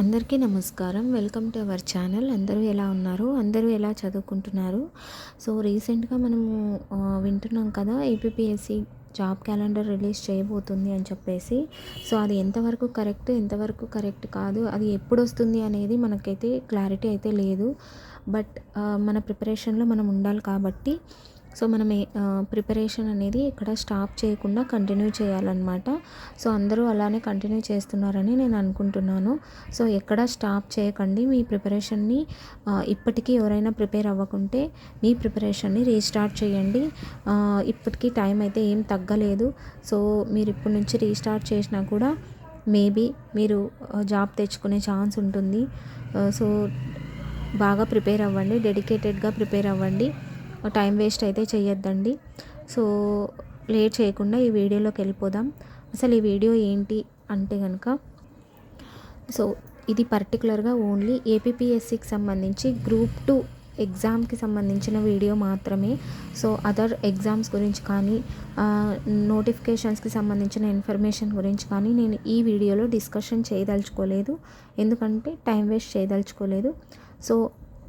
అందరికీ నమస్కారం. Welcome to our channel. అందరూ ఎలా ఉన్నారు? అందరూ ఎలా చదువుకుంటున్నారు? సో రీసెంట్గా మనము వింటున్నాం కదా ఏపీఎస్సి జాబ్ క్యాలెండర్ రిలీజ్ చేయబోతుంది అని చెప్పేసి. సో అది ఎంతవరకు కరెక్ట్ ఎంతవరకు కరెక్ట్ కాదు అది ఎప్పుడు వస్తుంది అనేది మనకైతే క్లారిటీ అయితే లేదు. బట్ మన ప్రిపరేషన్లో మనం ఉండాలి కాబట్టి సో మనం ప్రిపరేషన్ అనేది ఇక్కడ స్టాప్ చేయకుండా కంటిన్యూ చేయాలన్నమాట. సో అందరూ అలానే కంటిన్యూ చేస్తున్నారని నేను అనుకుంటున్నాను. సో ఎక్కడ స్టాప్ చేయకండి. మీ ప్రిపరేషన్ని ఇప్పటికీ ఎవరైనా ప్రిపేర్ అవ్వకుంటే మీ ప్రిపరేషన్ని రీస్టార్ట్ చేయండి. ఇప్పటికీ టైం అయితే ఏం తగ్గలేదు. సో మీరు ఇప్పటి నుంచి రీస్టార్ట్ చేసినా కూడా మేబీ మీరు జాబ్ తెచ్చుకునే ఛాన్స్ ఉంటుంది. సో బాగా ప్రిపేర్ అవ్వండి. డెడికేటెడ్గా ప్రిపేర్ అవ్వండి. టైం వేస్ట్ అయితే చేయొద్దండి సో లేట్ చేయకుండా ఈ వీడియోలోకి వెళ్ళిపోదాం. అసలు ఈ వీడియో ఏంటి అంటే కనుక సో ఇది పర్టికులర్గా ఓన్లీ ఏపీఎస్సికి సంబంధించి గ్రూప్ టూ ఎగ్జామ్కి సంబంధించిన వీడియో మాత్రమే. సో అదర్ ఎగ్జామ్స్ గురించి కానీ నోటిఫికేషన్స్కి సంబంధించిన ఇన్ఫర్మేషన్ గురించి కానీ నేను ఈ వీడియోలో డిస్కషన్ చేయదలుచుకోలేదు. ఎందుకంటే టైం వేస్ట్ చేయదలుచుకోలేదు. సో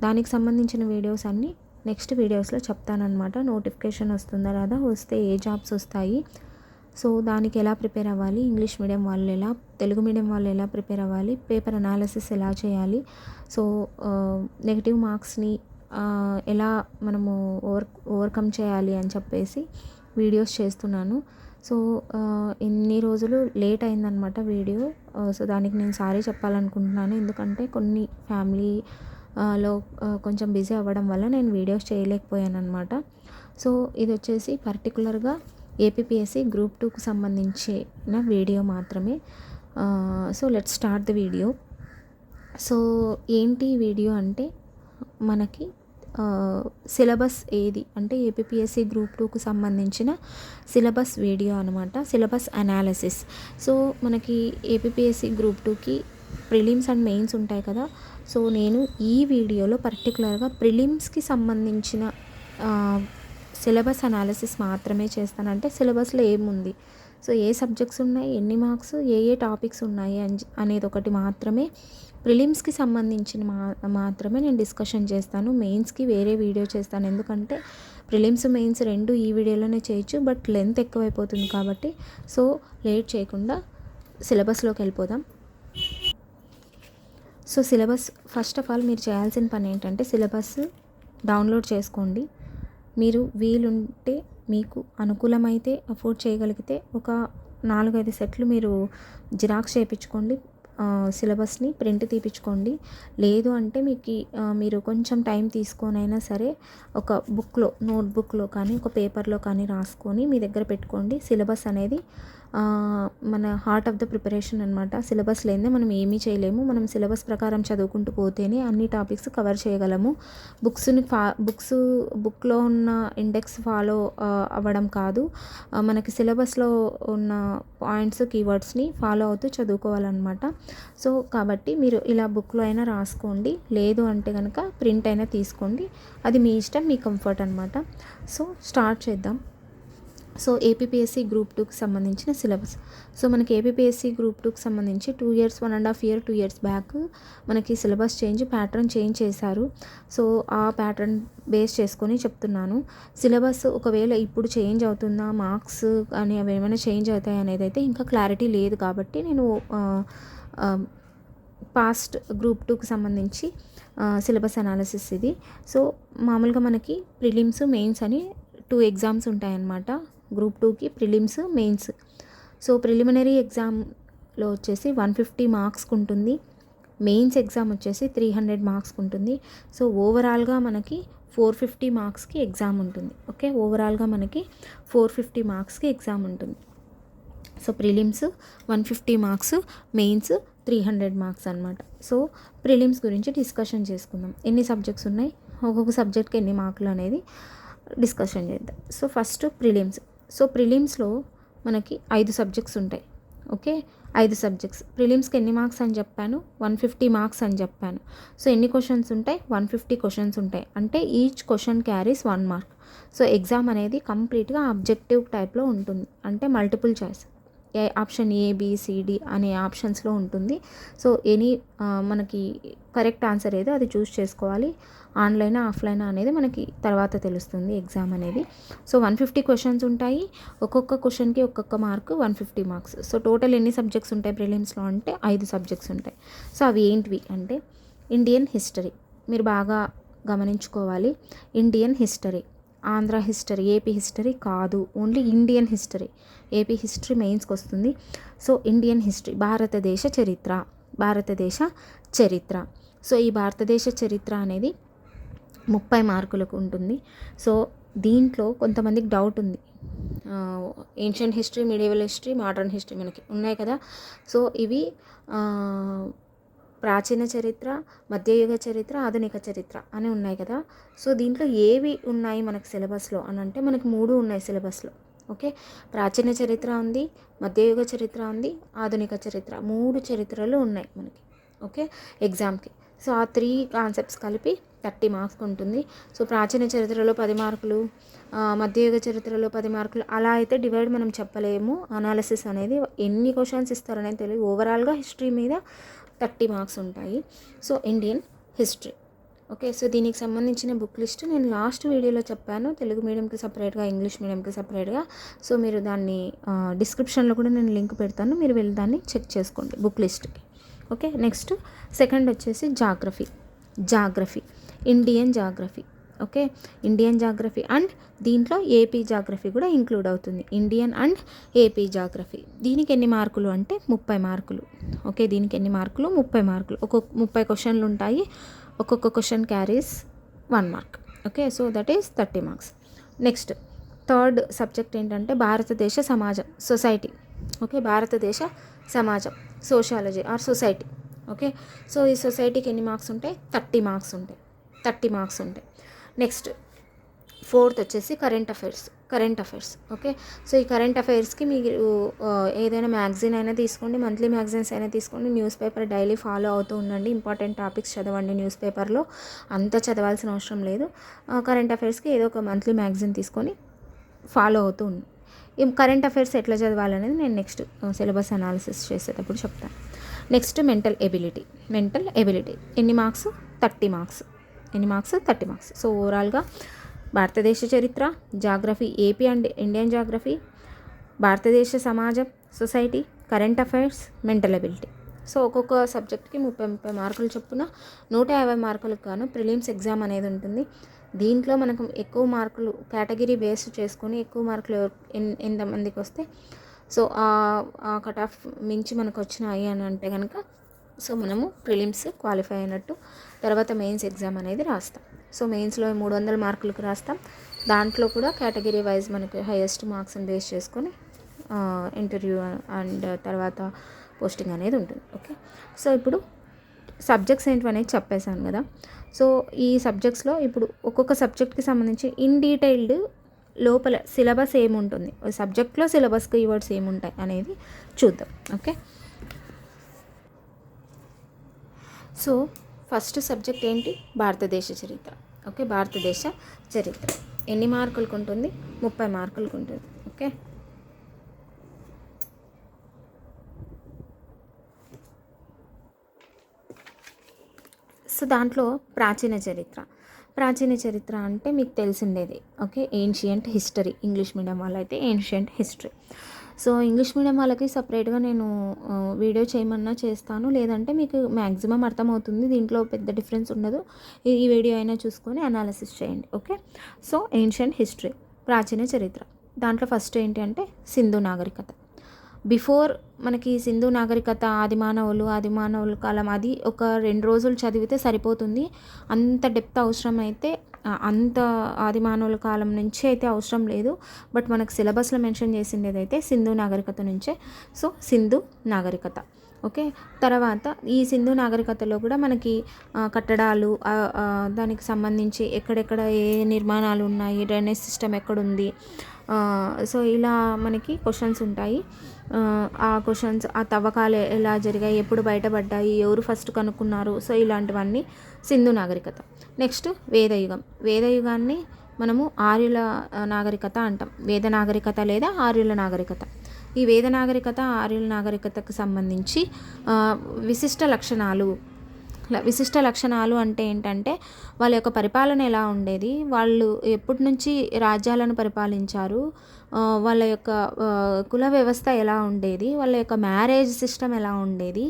దానికి సంబంధించిన వీడియోస్ అన్నీ నెక్స్ట్ వీడియోస్లో చెప్తానమాట నోటిఫికేషన్ వస్తుందా రాదా? వస్తే ఏ జాబ్స్ వస్తాయి? సో దానికి ఎలా ప్రిపేర్ అవ్వాలి? ఇంగ్లీష్ మీడియం వాళ్ళు ఎలా తెలుగు మీడియం వాళ్ళు ఎలా ప్రిపేర్ అవ్వాలి? పేపర్ అనాలిసిస్ ఎలా చేయాలి? సో నెగిటివ్ మార్క్స్ని ఎలా మనము ఓవర్ ఓవర్కమ్ చేయాలి అని చెప్పేసి వీడియోస్ చేస్తున్నాను. సో ఇన్ని రోజులు లేట్ అయిందనమాట వీడియో. సో దానికి నేను సారీ చెప్పాలనుకుంటున్నాను. ఎందుకంటే కొన్ని ఫ్యామిలీ లో కొంచెం బిజీ అవ్వడం వల్ల నేను వీడియోస్ చేయలేకపోయాను అనమాట సో ఇది వచ్చేసి పర్టికులర్గా ఏపీఎస్సి గ్రూప్ టూకు సంబంధించిన వీడియో మాత్రమే. So let start the video. So ఏంటి వీడియో అంటే మనకి సిలబస్ ఏది? అంటే ఏపీఎస్సి గ్రూప్ టూకు సంబంధించిన సిలబస్ వీడియో అనమాట సిలబస్ అనాలిసిస్. సో మనకి ఏపీఎస్సి గ్రూప్ టూకి ప్రిలిమ్స్ అండ్ మెయిన్స్ ఉంటాయి కదా. సో నేను ఈ వీడియోలో పర్టికులర్గా ప్రిలిమ్స్కి సంబంధించిన సిలబస్ అనాలిసిస్ మాత్రమే చేస్తాను. అంటే సిలబస్లో ఏముంది? సో ఏ సబ్జెక్ట్స్ ఉన్నాయి? ఎన్ని మార్క్స్ ఏ ఏ టాపిక్స్ ఉన్నాయి? అని అనేది ఒకటి మాత్రమే ప్రిలిమ్స్కి సంబంధించిన మా మాత్రమే నేను డిస్కషన్ చేస్తాను. మెయిన్స్కి వేరే వీడియో చేస్తాను. ఎందుకంటే ప్రిలిమ్స్ మెయిన్స్ రెండు ఈ వీడియోలోనే చేయొచ్చు. బట్ లెంత్ ఎక్కువైపోతుంది కాబట్టి. సో లేట్ చేయకుండా సిలబస్లోకి వెళ్ళిపోదాం. So syllabus first of all మీరు చేయాల్సిన పని ఏంటంటే సిలబస్ డౌన్లోడ్ చేసుకోండి. మీరు వీలుంటే మీకు అనుకూలమైతే అఫోర్డ్ చేయగలిగితే ఒక నాలుగైదు సెట్లు మీరు జిరాక్స్ చేయించుకోండి. సిలబస్ని ప్రింట్ తీపించుకోండి లేదు అంటే మీకు మీరు కొంచెం టైం తీసుకొనైనా సరే ఒక బుక్లో నోట్బుక్లో కానీ ఒక పేపర్లో కానీ రాసుకొని మీ దగ్గర పెట్టుకోండి. సిలబస్ అనేది మన హార్ట్ ఆఫ్ ద ప్రిపరేషన్ అనమాట సిలబస్ లేదే మనం ఏమీ చేయలేము. మనం సిలబస్ ప్రకారం చదువుకుంటూ పోతేనే అన్ని టాపిక్స్ కవర్ చేయగలము. బుక్స్ని ఫా బుక్స్ బుక్లో ఉన్న ఇండెక్స్ ఫాలో అవ్వడం కాదు. మనకి సిలబస్లో ఉన్న పాయింట్స్ కీవర్డ్స్ని ఫాలో అవుతూ చదువుకోవాలన్నమాట. సో కాబట్టి మీరు ఇలా బుక్లో అయినా రాసుకోండి. లేదు అంటే కనుక ప్రింట్ అయినా తీసుకోండి. అది మీ ఇష్టం మీ కంఫర్ట్ అనమాట సో స్టార్ట్ చేద్దాం. సో ఏపీఎస్సి గ్రూప్ టూకి సంబంధించిన సిలబస్ సో మనకి ఏపీపీఎస్సీ గ్రూప్ టూకి సంబంధించి two years one and half year two years back మనకి సిలబస్ చేంజ్ ప్యాటర్న్ చేంజ్ చేశారు. సో ఆ ప్యాటర్న్ బేస్ చేసుకొని చెప్తున్నాను. సిలబస్ ఒకవేళ ఇప్పుడు చేంజ్ అవుతుందా మార్క్స్ కానీ అవి ఏమైనా చేంజ్ అవుతాయి అనేది అయితే ఇంకా క్లారిటీ లేదు కాబట్టి నేను పాస్ట్ గ్రూప్ టూకి సంబంధించి సిలబస్ అనాలిసిస్ ఇది. సో మామూలుగా మనకి ప్రిలిమ్స్ మెయిన్స్ అని టూ ఎగ్జామ్స్ ఉంటాయన్నమాట. గ్రూప్ టూకి ప్రిలిమ్స్ మెయిన్స్. సో ప్రిలిమినరీ ఎగ్జామ్లో వచ్చేసి వన్ ఫిఫ్టీ మార్క్స్కి ఉంటుంది. మెయిన్స్ ఎగ్జామ్ వచ్చేసి త్రీ హండ్రెడ్ మార్క్స్కి ఉంటుంది. సో ఓవరాల్గా మనకి ఫోర్ ఫిఫ్టీ మార్క్స్కి ఎగ్జామ్ ఉంటుంది. ఓకే? ఓవరాల్గా మనకి ఫోర్ ఫిఫ్టీ మార్క్స్కి ఎగ్జామ్ ఉంటుంది. So prelims one fifty marks mains three hundred marks అనమాట సో ప్రిలిమ్స్ గురించి డిస్కషన్ చేసుకుందాం. ఎన్ని సబ్జెక్ట్స్ ఉన్నాయి? ఒక్కొక్క సబ్జెక్ట్కి ఎన్ని మార్కులు అనేది డిస్కషన్ చేద్దాం. So first prelims. సో ప్రిలిమ్స్లో మనకి ఐదు సబ్జెక్ట్స్ ఉంటాయి. ఓకే? ఐదు సబ్జెక్ట్స్. ప్రిలిమ్స్కి ఎన్ని మార్క్స్ అని చెప్పాను? వన్ ఫిఫ్టీ మార్క్స్ అని చెప్పాను. సో ఎన్ని క్వశ్చన్స్ ఉంటాయి? వన్ ఫిఫ్టీ క్వశ్చన్స్ ఉంటాయి. అంటే each question carries one mark. So exam అనేది కంప్లీట్గా అబ్జెక్టివ్ టైప్లో ఉంటుంది. అంటే multiple choice. Option A B C D అనే ఆప్షన్స్లో ఉంటుంది. సో ఎనీ మనకి కరెక్ట్ ఆన్సర్ ఏదో అది చూస్ చేసుకోవాలి. ఆన్లైన్ ఆఫ్లైన్ అనేది మనకి తర్వాత తెలుస్తుంది ఎగ్జామ్ అనేది. సో వన్ ఫిఫ్టీ క్వశ్చన్స్ ఉంటాయి. ఒక్కొక్క క్వశ్చన్కి ఒక్కొక్క mark one fifty marks. So total ఎన్ని సబ్జెక్ట్స్ ఉంటాయి ప్రిలిమ్స్లో అంటే ఐదు సబ్జెక్ట్స్ ఉంటాయి. సో అవి ఏంటివి అంటే ఇండియన్ హిస్టరీ. మీరు బాగా గమనించుకోవాలి. Indian history. Andhra history AP history కాదు. Only Indian history. AP history మెయిన్స్కి వస్తుంది. సో ఇండియన్ హిస్టరీ భారతదేశ చరిత్ర. భారతదేశ చరిత్ర. సో ఈ భారతదేశ చరిత్ర అనేది ముప్పై మార్కులకు ఉంటుంది. సో దీంట్లో కొంతమందికి డౌట్ ఉంది. Ancient history medieval history modern history మనకి ఉన్నాయి కదా. సో ఇవి ప్రాచీన చరిత్ర మధ్యయుగ చరిత్ర ఆధునిక చరిత్ర అని ఉన్నాయి కదా. సో దీంట్లో ఏవి ఉన్నాయి మనకు సిలబస్లో అని అంటే మనకు మూడు ఉన్నాయి సిలబస్లో. ఓకే? ప్రాచీన చరిత్ర ఉంది మధ్యయుగ చరిత్ర ఉంది ఆధునిక చరిత్ర మూడు చరిత్రలు ఉన్నాయి మనకి. ఓకే? ఎగ్జామ్కి. సో ఆ త్రీ కాన్సెప్ట్స్ కలిపి థర్టీ మార్క్స్ ఉంటుంది. సో ప్రాచీన చరిత్రలో పది మార్కులు మధ్యయుగ చరిత్రలో పది మార్కులు అలా అయితే డివైడ్ మనం చెప్పలేము. అనాలిసిస్ అనేది ఎన్ని క్వశ్చన్స్ ఇస్తారనేది తెలియదు. ఓవరాల్గా హిస్టరీ మీద థర్టీ మార్క్స్ ఉంటాయి. So Indian history. Okay so దీనికి సంబంధించిన బుక్ లిస్ట్ నేను లాస్ట్ వీడియోలో చెప్పాను. తెలుగు మీడియంకి సపరేట్గా ఇంగ్లీష్ మీడియంకి సపరేట్గా. సో మీరు దాన్ని డిస్క్రిప్షన్లో కూడా నేను లింక్ పెడతాను. మీరు వెళ్ళి దాన్ని చెక్ చేసుకోండి బుక్ లిస్ట్కి. ఓకే నెక్స్ట్ సెకండ్ వచ్చేసి geography. Geography. Indian geography. Okay? Indian geography and దీంట్లో ఏపీ జాగ్రఫీ కూడా ఇంక్లూడ్ అవుతుంది. ఇండియన్ అండ్ ఏపీ జాగ్రఫీ దీనికి ఎన్ని మార్కులు అంటే ముప్పై మార్కులు. ఓకే? దీనికి ఎన్ని మార్కులు? ముప్పై మార్కులు. ఒక్కొక్క ముప్పై క్వశ్చన్లు ఉంటాయి. ఒక్కొక్క question carries one mark okay? So that is thirty marks next third subject ఏంటంటే భారతదేశ సమాజం సొసైటీ ఓకే? భారతదేశ సమాజం sociology or society okay? So ఈ సొసైటీకి ఎన్ని మార్క్స్ ఉంటాయి? థర్టీ మార్క్స్ ఉంటాయి. థర్టీ మార్క్స్ ఉంటాయి. నెక్స్ట్ ఫోర్త్ వచ్చేసి current affairs current affairs okay? So ఈ కరెంట్ అఫైర్స్కి మీరు ఏదైనా మ్యాగజైన్ అయినా తీసుకోండి మంత్లీ మ్యాగజైన్స్ అయినా తీసుకోండి న్యూస్ పేపర్ డైలీ ఫాలో అవుతూ ఉండండి ఇంపార్టెంట్ టాపిక్స్ చదవండి న్యూస్ పేపర్లో అంత చదవాల్సిన అవసరం లేదు. కరెంట్ అఫైర్స్కి ఏదో ఒక మంత్లీ మ్యాగజైన్ తీసుకొని ఫాలో అవుతూ ఉండండి ఈ కరెంట్ అఫైర్స్ ఎట్లా చదవాలనేది నేను నెక్స్ట్ సిలబస్ అనాలిసిస్ చేసేటప్పుడు చెప్తాను. Next mental ability mental ability ఎన్ని మార్క్స్? Thirty marks. ఎన్ని మార్క్స్? Thirty marks. సో ఓవరాల్గా భారతదేశ చరిత్ర geography AP and Indian geography భారతదేశ సమాజం society current affairs mental ability so ఒక్కొక్క సబ్జెక్ట్కి ముప్పై ముప్పై మార్కులు చొప్పున నూట యాభై మార్కులకు గాను ప్రిలిమ్స్ ఎగ్జామ్ అనేది ఉంటుంది. దీంట్లో మనకు ఎక్కువ మార్కులు కేటగిరీ బేస్ చేసుకొని ఎక్కువ మార్కులు ఎంతమందికి వస్తే సో ఆ కట్ ఆఫ్ మించి మనకు వచ్చినాయి అని అంటే కనుక సో మనము ప్రిలిమ్స్ క్వాలిఫై అయినట్టు తర్వాత మెయిన్స్ ఎగ్జామ్ అనేది రాస్తాం. సో మెయిన్స్లో మూడు వందల మార్కులకు రాస్తాం. దాంట్లో కూడా కేటగిరీ వైజ్ మనకి హైయెస్ట్ మార్క్స్ని బేస్ చేసుకొని ఇంటర్వ్యూ అండ్ తర్వాత పోస్టింగ్ అనేది ఉంటుంది. ఓకే? సో ఇప్పుడు సబ్జెక్ట్స్ ఏంటి అనేది చెప్పేశాను కదా. సో ఈ సబ్జెక్ట్స్లో ఇప్పుడు ఒక్కొక్క సబ్జెక్ట్కి సంబంధించి ఇన్ డీటెయిల్డ్ లోపల సిలబస్ ఏముంటుంది? సబ్జెక్ట్లో సిలబస్ కీవర్డ్స్ ఏముంటాయి అనేది చూద్దాం. ఓకే? సో ఫస్ట్ సబ్జెక్ట్ ఏంటి? భారతదేశ చరిత్ర. ఓకే భారతదేశ చరిత్ర. ఎన్ని మార్కులకు ఉంటుంది? ముప్పై మార్కులకు ఉంటుంది. ఓకే. సో దాంట్లో ప్రాచీన చరిత్ర. ప్రాచీన చరిత్ర అంటే మీకు తెలిసిండేది okay ancient history English medium వాళ్ళు అయితే ancient history so English medium వాళ్ళకి సపరేట్గా నేను వీడియో చేయమన్నా చేస్తాను. లేదంటే మీకు మ్యాక్సిమం అర్థమవుతుంది. దీంట్లో పెద్ద డిఫరెన్స్ ఉండదు. ఈ వీడియో అయినా చూసుకొని అనాలిసిస్ చేయండి. ఓకే? సో ఏన్షియంట్ హిస్టరీ ప్రాచీన చరిత్ర. దాంట్లో ఫస్ట్ ఏంటి అంటే సింధు నాగరికత. బిఫోర్ మనకి సింధు నాగరికత ఆదిమానవులు ఆదిమానవుల కాలం అది ఒక రెండు రోజులు చదివితే సరిపోతుంది. అంత డెప్త్ అవసరం అయితే అంత ఆదిమానవుల కాలం నుంచి అయితే అవసరం లేదు. బట్ మనకు సిలబస్లో మెన్షన్ చేసిండేది అయితే సింధు నాగరికత నుంచే. సో సింధు నాగరికత. ఓకే? తర్వాత ఈ సింధు నాగరికతలో కూడా మనకి కట్టడాలు దానికి సంబంధించి ఎక్కడెక్కడ ఏ నిర్మాణాలు ఉన్నాయి డ్రైనేజ్ సిస్టమ్ ఎక్కడుంది సో ఇలా మనకి క్వశ్చన్స్ ఉంటాయి. ఆ క్వశ్చన్స్ ఆ తవ్వకాలు ఎలా జరిగాయి ఎప్పుడు బయటపడ్డాయి ఎవరు ఫస్ట్ కనుక్కున్నారు సో ఇలాంటివన్నీ సింధు నాగరికత. నెక్స్ట్ వేదయుగం. వేదయుగాన్ని మనము ఆర్యుల నాగరికత అంటాం. వేద నాగరికత లేదా ఆర్యుల నాగరికత. ఈ వేద నాగరికత ఆర్యుల నాగరికతకు సంబంధించి విశిష్ట లక్షణాలు విశిష్ట లక్షణాలు అంటే ఏంటంటే వాళ్ళ యొక్క పరిపాలన ఎలా ఉండేది వాళ్ళు ఎప్పటి నుంచి రాజ్యాలను పరిపాలించారు వాళ్ళ యొక్క కుల వ్యవస్థ ఎలా ఉండేది వాళ్ళ యొక్క మ్యారేజ్ సిస్టమ్ ఎలా ఉండేది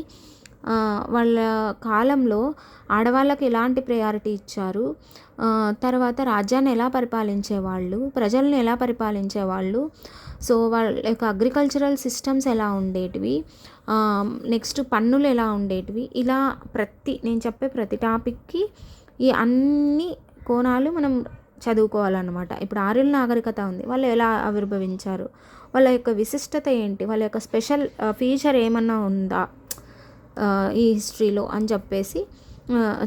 వాళ్ళ కాలంలో ఆడవాళ్ళకి ఎలాంటి ప్రయారిటీ ఇచ్చారు తర్వాత రాజ్యాన్ని ఎలా పరిపాలించేవాళ్ళు ప్రజల్ని ఎలా పరిపాలించేవాళ్ళు సో వాళ్ళ యొక్క అగ్రికల్చరల్ సిస్టమ్స్ ఎలా ఉండేటివి నెక్స్ట్ పన్నులు ఎలా ఉండేటివి? ఇలా ప్రతి నేను చెప్పే ప్రతి టాపిక్కి ఈ అన్ని కోణాలు మనం చదువుకోవాలన్నమాట. ఇప్పుడు ఆర్యుల నాగరికత ఉంది. వాళ్ళు ఎలా ఆవిర్భవించారు? వాళ్ళ యొక్క విశిష్టత ఏంటి? వాళ్ళ యొక్క స్పెషల్ ఫీచర్ ఏమన్నా ఉందా? ఈ హిస్టరీలో అని చెప్పేసి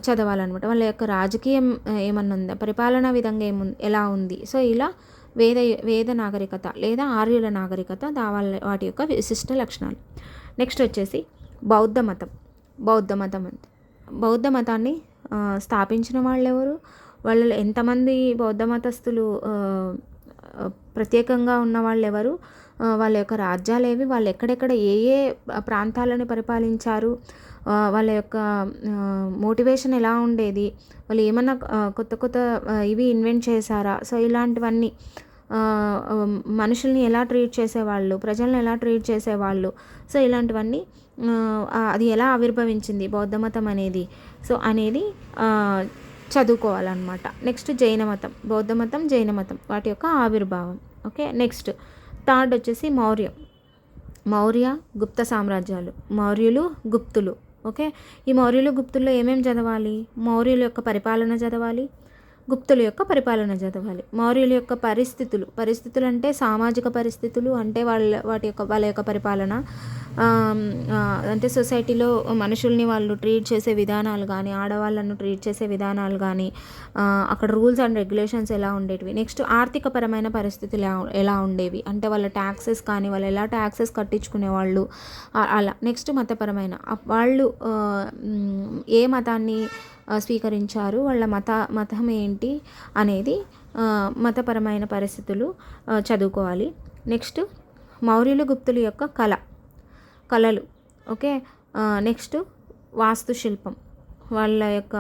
చదవాలన్నమాట. వాళ్ళ యొక్క రాజకీయం ఏమన్నా ఉందా? పరిపాలనా విధంగా ఏముంది ఎలా ఉంది? సో ఇలా వేద వేద నాగరికత లేదా ఆర్యుల నాగరికత దా వాళ్ళ వాటి యొక్క విశిష్ట లక్షణాలు. నెక్స్ట్ వచ్చేసి బౌద్ధ మతం. బౌద్ధ మతం బౌద్ధ మతాన్ని స్థాపించిన వాళ్ళు ఎవరు వాళ్ళలో ఎంతమంది బౌద్ధ మతస్థులు ప్రత్యేకంగా ఉన్న వాళ్ళు ఎవరు వాళ్ళ యొక్క రాజ్యాలు ఏవి? వాళ్ళు ఎక్కడెక్కడ ఏ ఏ ప్రాంతాలను పరిపాలించారు? వాళ్ళ యొక్క మోటివేషన్ ఎలా ఉండేది? వాళ్ళు ఏమన్నా కొత్త కొత్త ఇవి ఇన్వెంట్ చేశారా? సో ఇలాంటివన్నీ. మనుషుల్ని ఎలా ట్రీట్ చేసేవాళ్ళు ప్రజల్ని ఎలా ట్రీట్ చేసేవాళ్ళు. సో ఇలాంటివన్నీ అది ఎలా ఆవిర్భవించింది బౌద్ధ మతం అనేది. సో అనేది చదువుకోవాలన్నమాట. నెక్స్ట్ జైన మతం బౌద్ధ మతం జైన మతం వాటి యొక్క ఆవిర్భావం. ఓకే? నెక్స్ట్ థర్డ్ వచ్చేసి మౌర్యం. మౌర్య గుప్త సామ్రాజ్యాలు. మౌర్యులు గుప్తులు. ఓకే? ఈ మౌర్యులు గుప్తుల్లో ఏమేమి చదవాలి? మౌర్యుల యొక్క పరిపాలన చదవాలి. గుప్తుల యొక్క పరిపాలన చదవాలి. మౌర్యుల యొక్క పరిస్థితులు. పరిస్థితులు అంటే సామాజిక పరిస్థితులు అంటే వాళ్ళ వాటి యొక్క వాళ్ళ యొక్క పరిపాలన. అంటే సొసైటీలో మనుషుల్ని వాళ్ళు ట్రీట్ చేసే విధానాలు కానీ ఆడవాళ్ళను ట్రీట్ చేసే విధానాలు కానీ అక్కడ రూల్స్ అండ్ రెగ్యులేషన్స్ ఎలా ఉండేటివి. నెక్స్ట్ ఆర్థికపరమైన పరిస్థితులు ఎలా ఎలా ఉండేవి? అంటే వాళ్ళ ట్యాక్సెస్ కానీ వాళ్ళు ఎలా ట్యాక్సెస్ కట్టించుకునే వాళ్ళు? అలా. నెక్స్ట్ మతపరమైన. వాళ్ళు ఏ మతాన్ని స్వీకరించారు. వాళ్ళ మత మతం ఏంటి అనేది మతపరమైన పరిస్థితులు చదువుకోవాలి. నెక్స్ట్ మౌర్యులు గుప్తుల యొక్క కళ కళలు ఓకే? నెక్స్ట్ వాస్తుశిల్పం వాళ్ళ యొక్క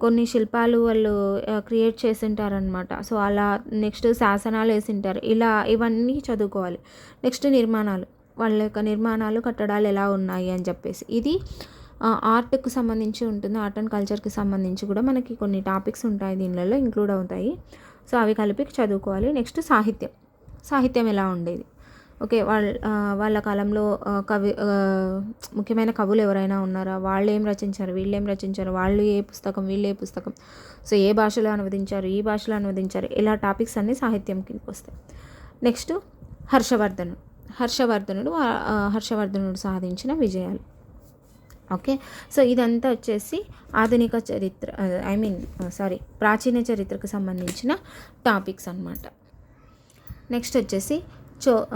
కొన్ని శిల్పాలు వాళ్ళు క్రియేట్ చేసింటారనమాట సో అలా నెక్స్ట్ శాసనాలు వేసింటారు. ఇలా ఇవన్నీ చదువుకోవాలి. నెక్స్ట్ నిర్మాణాలు. వాళ్ళ యొక్క నిర్మాణాలు కట్టడాలు ఎలా ఉన్నాయి అని చెప్పేసి. ఇది ఆర్ట్కు సంబంధించి ఉంటుంది ఆర్ట్ అండ్ కల్చర్కి సంబంధించి కూడా మనకి కొన్ని టాపిక్స్ ఉంటాయి దీనిలలో ఇంక్లూడ్ అవుతాయి. సో అవి కలిపి చదువుకోవాలి. నెక్స్ట్ సాహిత్యం. సాహిత్యం ఎలా ఉండేది? ఓకే వాళ్ళ వాళ్ళ కాలంలో కవి ముఖ్యమైన కవులు ఎవరైనా ఉన్నారా? వాళ్ళు ఏం రచించారు? వీళ్ళు ఏం రచించారు? వాళ్ళు ఏ పుస్తకం? వీళ్ళు ఏ పుస్తకం? సో ఏ భాషలో అనువదించారు? ఈ భాషలో అనువదించారు? ఇలా టాపిక్స్ అన్నీ సాహిత్యం కిందకి వస్తాయి. నెక్స్ట్ హర్షవర్ధనుడు. హర్షవర్ధనుడు హర్షవర్ధనుడు సాధించిన విజయాలు. ఓకే? సో ఇదంతా వచ్చేసి ఆధునిక చరిత్ర ఐ మీన్ సారీ ప్రాచీన చరిత్రకు సంబంధించిన టాపిక్స్ అన్నమాట. నెక్స్ట్ వచ్చేసి చో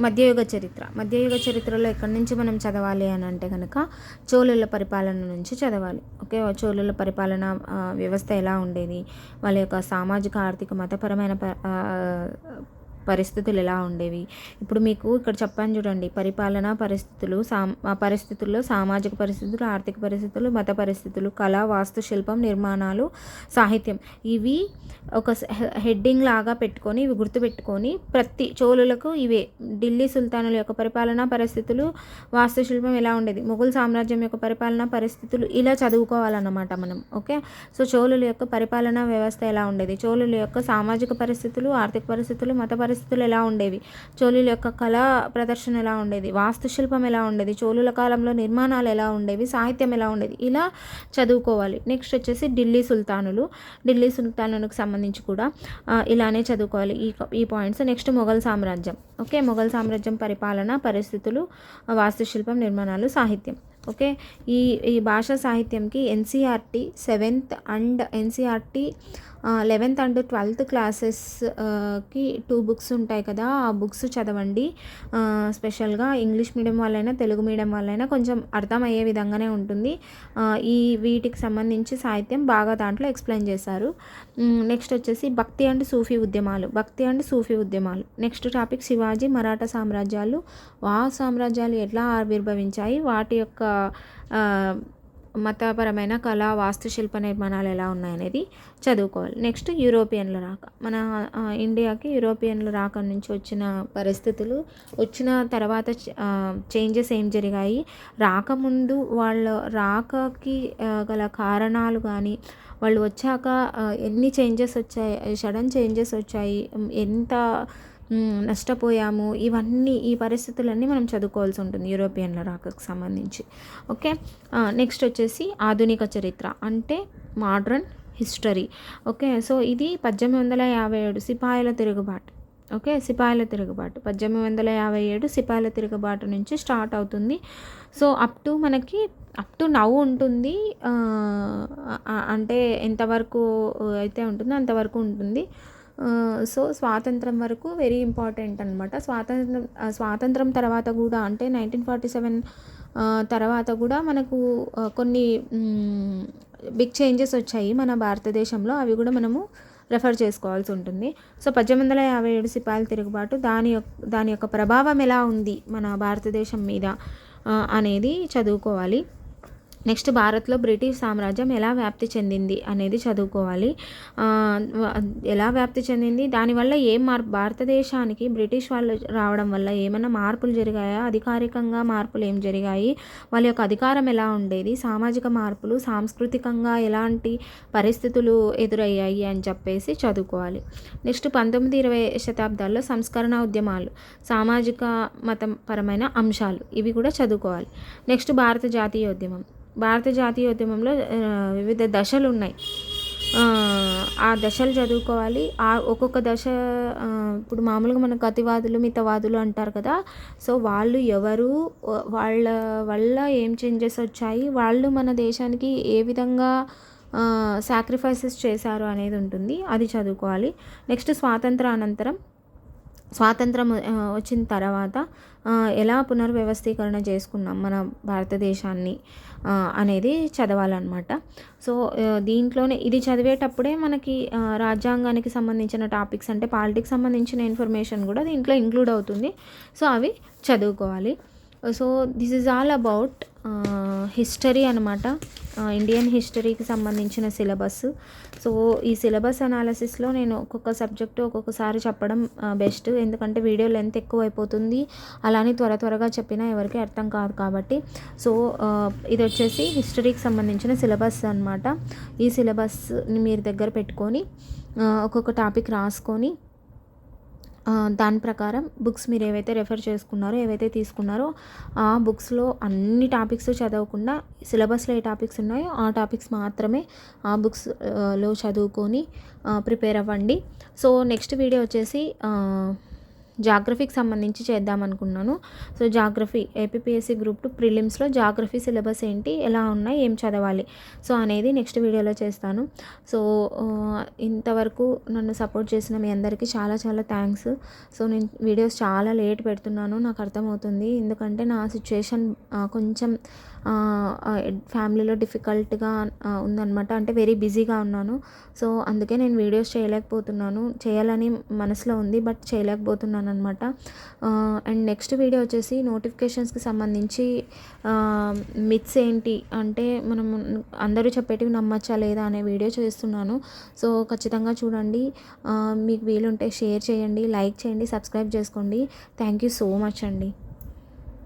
మధ్యయుగ చరిత్ర. మధ్యయుగ చరిత్రలో ఎక్కడి నుంచి మనం చదవాలి అని అంటే కనుక చోళుల పరిపాలన నుంచి చదవాలి. ఓకే? చోళుల పరిపాలన వ్యవస్థ ఎలా ఉండేది? వాళ్ళ యొక్క సామాజిక ఆర్థిక మతపరమైన ప- పరిస్థితులు ఎలా ఉండేవి? ఇప్పుడు మీకు ఇక్కడ చెప్పాను చూడండి. పరిపాలనా పరిస్థితులు సామ్ పరిస్థితుల్లో సామాజిక పరిస్థితులు ఆర్థిక పరిస్థితులు మత పరిస్థితులు కళ వాస్తుశిల్పం నిర్మాణాలు సాహిత్యం. ఇవి ఒక హెడ్డింగ్ లాగా పెట్టుకొని ఇవి గుర్తుపెట్టుకొని ప్రతి చోళులకు ఇవే. ఢిల్లీ సుల్తానుల యొక్క పరిపాలనా పరిస్థితులు వాస్తుశిల్పం ఎలా ఉండేది? మొఘల్ సామ్రాజ్యం యొక్క పరిపాలనా పరిస్థితులు ఇలా చదువుకోవాలన్నమాట మనం. ఓకే? సో చోళుల యొక్క పరిపాలనా వ్యవస్థ ఎలా ఉండేది? చోళుల యొక్క సామాజిక పరిస్థితులు ఆర్థిక పరిస్థితులు మత పరిస్థితులు ఎలా ఉండేవి? చోళుల యొక్క కళా ప్రదర్శన ఎలా ఉండేది? వాస్తుశిల్పం ఎలా ఉండేది? చోళుల కాలంలో నిర్మాణాలు ఎలా ఉండేవి? సాహిత్యం ఎలా ఉండేది? ఇలా చదువుకోవాలి. నెక్స్ట్ వచ్చేసి ఢిల్లీ సుల్తానులు. ఢిల్లీ సుల్తానులకు సంబంధించి కూడా ఇలానే చదువుకోవాలి ఈ ఈ పాయింట్స్. నెక్స్ట్ మొఘల్ సామ్రాజ్యం. ఓకే మొఘల్ సామ్రాజ్యం పరిపాలన పరిస్థితులు వాస్తుశిల్పం నిర్మాణాలు సాహిత్యం. ఓకే ఈ ఈ భాషా సాహిత్యంకి NCERT seventh and NCERT eleventh and twelfth క్లాసెస్కి టూ బుక్స్ ఉంటాయి కదా ఆ బుక్స్ చదవండి. స్పెషల్గా ఇంగ్లీష్ మీడియం వాళ్ళైనా తెలుగు మీడియం వాళ్ళైనా కొంచెం అర్థమయ్యే విధంగానే ఉంటుంది. ఈ వీటికి సంబంధించి సాహిత్యం బాగా దాంట్లో ఎక్స్ప్లెయిన్ చేశారు. నెక్స్ట్ వచ్చేసి భక్తి అండ్ సూఫీ ఉద్యమాలు భక్తి అండ్ సూఫీ ఉద్యమాలు. నెక్స్ట్ టాపిక్ శివాజీ మరాఠా సామ్రాజ్యాలు. వా సామ్రాజ్యాలు ఎట్లా ఆవిర్భవించాయి? వాటి యొక్క మతపరమైన కళ వాస్తుశిల్ప నిర్మాణాలు ఎలా ఉన్నాయనేది చదువుకోవాలి. నెక్స్ట్ యూరోపియన్ల రాక. మన ఇండియాకి యూరోపియన్ల రాక నుంచి వచ్చిన పరిస్థితులు వచ్చిన తర్వాత చేంజెస్ ఏం జరిగాయి? రాకముందు వాళ్ళ రాకకి గల కారణాలు కానీ వాళ్ళు వచ్చాక ఎన్ని చేంజెస్ వచ్చాయి? సడన్ చేంజెస్ వచ్చాయి? ఎంత నష్టపోయాము. ఇవన్నీ ఈ పరిస్థితులన్నీ మనం చదువుకోవాల్సి ఉంటుంది యూరోపియన్ల రాకకు సంబంధించి. ఓకే? నెక్స్ట్ వచ్చేసి ఆధునిక చరిత్ర అంటే మోడ్రన్ హిస్టరీ. ఓకే? సో ఇది పద్దెనిమిది వందల యాభై ఏడు సిపాయిల తిరుగుబాటు. ఓకే? సిపాయిల తిరుగుబాటు. పద్దెనిమిది వందల యాభై ఏడు సిపాయిల తిరుగుబాటు నుంచి స్టార్ట్ అవుతుంది. సో అప్ టు మనకి అప్ టు నవ్ ఉంటుంది. అంటే ఎంతవరకు అయితే ఉంటుందో అంతవరకు ఉంటుంది. సో స్వాతంత్రం వరకు వెరీ ఇంపార్టెంట్ అనమాట స్వాతంత్రం స్వాతంత్రం తర్వాత కూడా అంటే నైన్టీన్ ఫార్టీ సెవెన్ తర్వాత కూడా మనకు కొన్ని బిగ్ చేంజెస్ వచ్చాయి మన భారతదేశంలో. అవి కూడా మనము రెఫర్ చేసుకోవాల్సి ఉంటుంది. సో పద్దెనిమిది వందల యాభై ఏడు సిపాయిల తిరుగుబాటు దాని యొక్క దాని యొక్క ప్రభావం ఎలా ఉంది మన భారతదేశం మీద అనేది చదువుకోవాలి. నెక్స్ట్ భారత్లో బ్రిటిష్ సామ్రాజ్యం ఎలా వ్యాప్తి చెందింది అనేది చదువుకోవాలి. ఎలా వ్యాప్తి చెందింది? దానివల్ల ఏం మార్పు భారతదేశానికి బ్రిటిష్ వాళ్ళు రావడం వల్ల ఏమైనా మార్పులు జరిగాయా? అధికారికంగా మార్పులు ఏం జరిగాయి? వాళ్ళ యొక్క అధికారం ఎలా ఉండేది? సామాజిక మార్పులు సాంస్కృతికంగా ఎలాంటి పరిస్థితులు ఎదురయ్యాయి అని చెప్పేసి చదువుకోవాలి. నెక్స్ట్ పంతొమ్మిది ఇరవై శతాబ్దాల్లో సంస్కరణ ఉద్యమాలు సామాజిక మతం పరమైన అంశాలు ఇవి కూడా చదువుకోవాలి. నెక్స్ట్ భారత జాతీయోద్యమం. భారత జాతీయోద్యమంలో వివిధ దశలు ఉన్నాయి. ఆ దశలు చదువుకోవాలి. ఆ ఒక్కొక్క దశ ఇప్పుడు మామూలుగా మన అతివాదులు మితవాదులు అంటారు కదా. సో వాళ్ళు ఎవరు వాళ్ళ వల్ల ఏం చేంజెస్ వచ్చాయి? వాళ్ళు మన దేశానికి ఏ విధంగా సాక్రిఫైసెస్ చేశారు అనేది ఉంటుంది. అది చదువుకోవాలి. నెక్స్ట్ స్వాతంత్ర అనంతరం స్వాతంత్రం వచ్చిన తర్వాత ఎలా పునర్వ్యవస్థీకరణ చేసుకున్నాం మన భారతదేశాన్ని అనేది చదవాలన్నమాట. సో దీంట్లోనే ఇది చదివేటప్పుడే మనకి రాజ్యాంగానికి సంబంధించిన టాపిక్స్ అంటే పాలిటిక్స్ సంబంధించిన ఇన్ఫర్మేషన్ కూడా దీంట్లో ఇంక్లూడ్ అవుతుంది. సో అవి చదువుకోవాలి. So this is all about history అనమాట ఇండియన్ హిస్టరీకి సంబంధించిన సిలబస్. సో ఈ సిలబస్ అనాలసిస్లో నేను ఒక్కొక్క సబ్జెక్టు ఒక్కొక్కసారి చెప్పడం బెస్ట్. ఎందుకంటే వీడియో లెంత్ ఎక్కువ అయిపోతుంది అలానే త్వర త్వరగా చెప్పినా ఎవరికి అర్థం కాదు కాబట్టి. సో ఇది వచ్చేసి హిస్టరీకి సంబంధించిన సిలబస్ అనమాట ఈ సిలబస్ని మీరు దగ్గర పెట్టుకొని ఒక్కొక్క టాపిక్ రాసుకొని దాని ప్రకారం బుక్స్ మీరు ఏవైతే రెఫర్ చేసుకున్నారో ఏవైతే తీసుకున్నారో ఆ బుక్స్లో అన్ని టాపిక్స్ చదవకుండా సిలబస్లో ఏ టాపిక్స్ ఉన్నాయో ఆ టాపిక్స్ మాత్రమే ఆ బుక్స్లో చదువుకొని ప్రిపేర్ అవ్వండి. సో నెక్స్ట్ వీడియో వచ్చేసి జాగ్రఫీకి సంబంధించి చేద్దాం అనుకున్నాను. So geography APSC group two ప్రిలిమ్స్లో geography syllabus ఏంటి ఎలా ఉన్నాయి ఏం చదవాలి సో అనేది నెక్స్ట్ వీడియోలో చేస్తాను. సో ఇంతవరకు నన్ను సపోర్ట్ చేసిన మీ అందరికీ చాలా చాలా థ్యాంక్స్ సో నేను వీడియోస్ చాలా లేట్ పెడుతున్నాను నాకు అర్థమవుతుంది. ఎందుకంటే నా సిచ్యుయేషన్ కొంచెం ఫ్యామిలీలో డిఫికల్ట్గా ఉందన్నమాట. అంటే వెరీ బిజీగా ఉన్నాను. సో అందుకే నేను వీడియోస్ చేయలేకపోతున్నాను. చేయాలని మనసులో ఉంది బట్ చేయలేకపోతున్నాను. అనమాట అండ్ నెక్స్ట్ వీడియో వచ్చేసి నోటిఫికేషన్స్కి సంబంధించి మిత్స్ ఏంటి అంటే మనం అందరూ చెప్పేటివి నమ్మచ్చా లేదా అనే వీడియో చేస్తున్నాను. సో ఖచ్చితంగా చూడండి. మీకు వీలుంటే షేర్ చేయండి లైక్ చేయండి సబ్స్క్రైబ్ చేసుకోండి. థ్యాంక్ యూ సో మచ్ అండి.